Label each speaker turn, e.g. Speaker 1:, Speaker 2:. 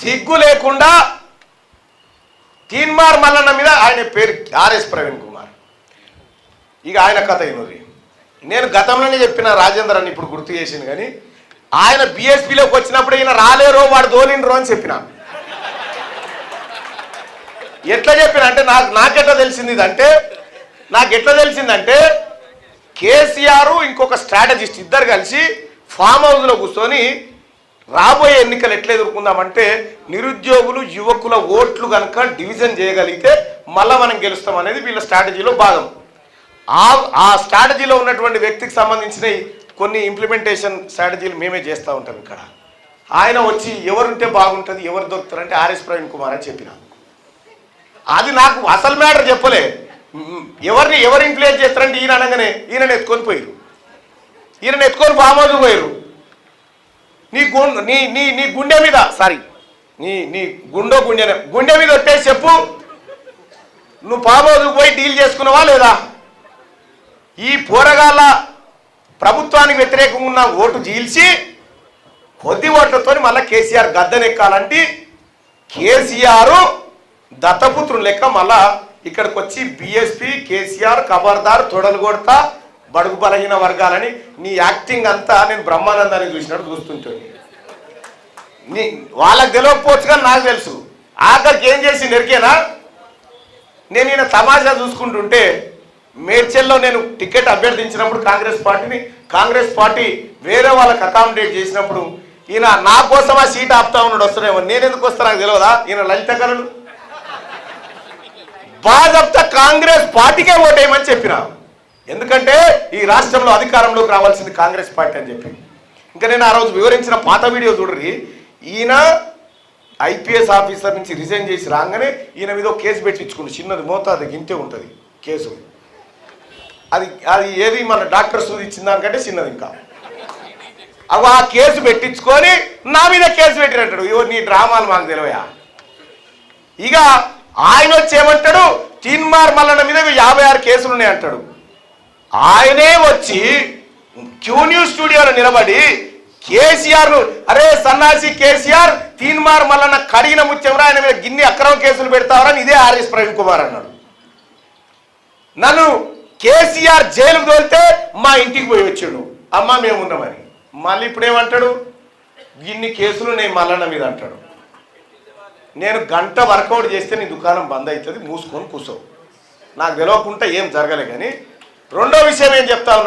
Speaker 1: సిగ్గు లేకుండా తీన్మార్ మల్లన్న మీద ఆయన పేరు ఆర్ఎస్ ప్రవీణ్ కుమార్. ఇక ఆయన కథ అయినది నేను గతంలోనే చెప్పిన రాజేందర్ అని ఇప్పుడు గుర్తు చేసింది కానీ ఆయన బీఎస్పీలోకి వచ్చినప్పుడు ఈయన రాలేరో వాడు దోలిండ్రో అని చెప్పిన. ఎట్లా చెప్పిన? అంటే నాకు నాకెట్లా తెలిసింది ఇదంటే నాకు ఎట్లా తెలిసిందంటే కేసీఆర్ ఇంకొక స్ట్రాటజిస్ట్ ఇద్దరు కలిసి ఫామ్ హౌస్లో కూర్చొని రాబోయే ఎన్నికలు ఎట్లా ఎదుర్కొందామంటే నిరుద్యోగులు యువకుల ఓట్లు కనుక డివిజన్ చేయగలిగితే మళ్ళీ మనం గెలుస్తాం అనేది వీళ్ళ స్ట్రాటజీలో భాగం. ఆ ఆ స్ట్రాటజీలో ఉన్నటువంటి వ్యక్తికి సంబంధించిన కొన్ని ఇంప్లిమెంటేషన్ స్ట్రాటజీలు మేమే చేస్తూ ఉంటాం ఇక్కడ. ఆయన వచ్చి ఎవరుంటే బాగుంటుంది ఎవరు దొరుకుతారంటే ఆర్ఎస్ ప్రవీణ్ కుమార్ అని చెప్పిన. అది నాకు అసలు మ్యాటర్ చెప్పలే. ఎవరిని ఎవరు ఇన్ఫ్లుయెన్స్ చేస్తారంటే ఈయన అనగానే ఈయన ఎత్తుకొని పోయారు ఈయన ఎత్తుకొని బామోజు పోయారు నీ గుండె నీ నీ నీ గుండె మీద సారీ నీ నీ గుండో గుండె గుండె మీద వచ్చేసి చెప్పు. నువ్వు పామోజుకు పోయి డీల్ చేసుకున్నావా లేదా? ఈ పోరగాళ్ళ ప్రభుత్వానికి వ్యతిరేకంగా ఉన్న ఓటు చీల్చి కొద్ది ఓట్లతో మళ్ళీ కేసీఆర్ గద్దెనెక్కాలంటే కేసీఆర్ దత్తపుత్రులు లెక్క మళ్ళా ఇక్కడికి వచ్చి బిఎస్పి కేసీఆర్ ఖబర్దార్ తొడలు కొడతా బడుగు బలహీన వర్గాలని నీ యాక్టింగ్ అంతా నేను బ్రహ్మానందాన్ని చూసినట్టు చూస్తుంటాను నీ వాళ్ళకి తెలియకపోవచ్చు కానీ నాకు తెలుసు. ఆఖరికి ఏం చేసి నెరికేనా నేను ఈయన తమాషా చూసుకుంటుంటే మేడ్చల్లో నేను టికెట్ అభ్యర్థించినప్పుడు కాంగ్రెస్ పార్టీని కాంగ్రెస్ పార్టీ వేరే వాళ్ళకి అకామిడేట్ చేసినప్పుడు ఈయన నా కోసం ఆ సీట్ ఆపుతా ఉన్నాడు వస్తున్నాయేమో నేను ఎందుకు వస్తా నాకు తెలియదా ఈయన లలిత కళలు. బాధప్త కాంగ్రెస్ పార్టీకే ఓటేయమని చెప్పినా. ఎందుకంటే ఈ రాష్ట్రంలో అధికారంలోకి రావాల్సింది కాంగ్రెస్ పార్టీ అని చెప్పి. ఇంకా నేను ఆ రోజు వివరించిన పాత వీడియో చూడరి ఈయన ఐపీఎస్ ఆఫీసర్ నుంచి రిజైన్ చేసి రాగానే ఈయన మీద కేసు పెట్టించుకుంటు చిన్నది మోతాదు గింతే ఉంటుంది కేసు. అది అది ఏది మన డాక్టర్ సూది ఇచ్చిన దానికంటే చిన్నది ఇంకా. అవి ఆ కేసు పెట్టించుకొని నా మీద కేసు పెట్టినట్టాడు ఇవో నీ డ్రామాలు మాకు తెలివయా ఇక ఆయన వచ్చి ఏమంటాడు? తీన్మార్ మల్లన్న మీద యాభై ఆరు కేసులు ఉన్నాయి అంటాడు ఆయనే వచ్చి క్యూ న్యూస్ స్టూడియోలో నిలబడి కేసీఆర్ను అరే సన్నాసి కేసీఆర్ తీన్మార్ మల్లన్న కడిగిన ముత్యంరా ఆయన మీద గిన్ని అక్రమ కేసులు పెడతావరని ఇదే ఆర్ఎస్ ప్రవీణ్ కుమార్ అన్నాడు. నన్ను కేసీఆర్ జైలుకు తోలితే మా ఇంటికి పోయి వచ్చాడు. అమ్మ మేమున్నామని మళ్ళీ ఇప్పుడేమంటాడు? ఇన్ని కేసులు నేను మల్లన్న మీద అంటాడు. నేను గంట వర్కౌట్ చేస్తే నీ దుకాణం బంద్ అవుతుంది మూసుకొని కూర్చోవు నాకు తెలియకుండా ఏం జరగలే కానీ రెండో విషయం ఏం చెప్తా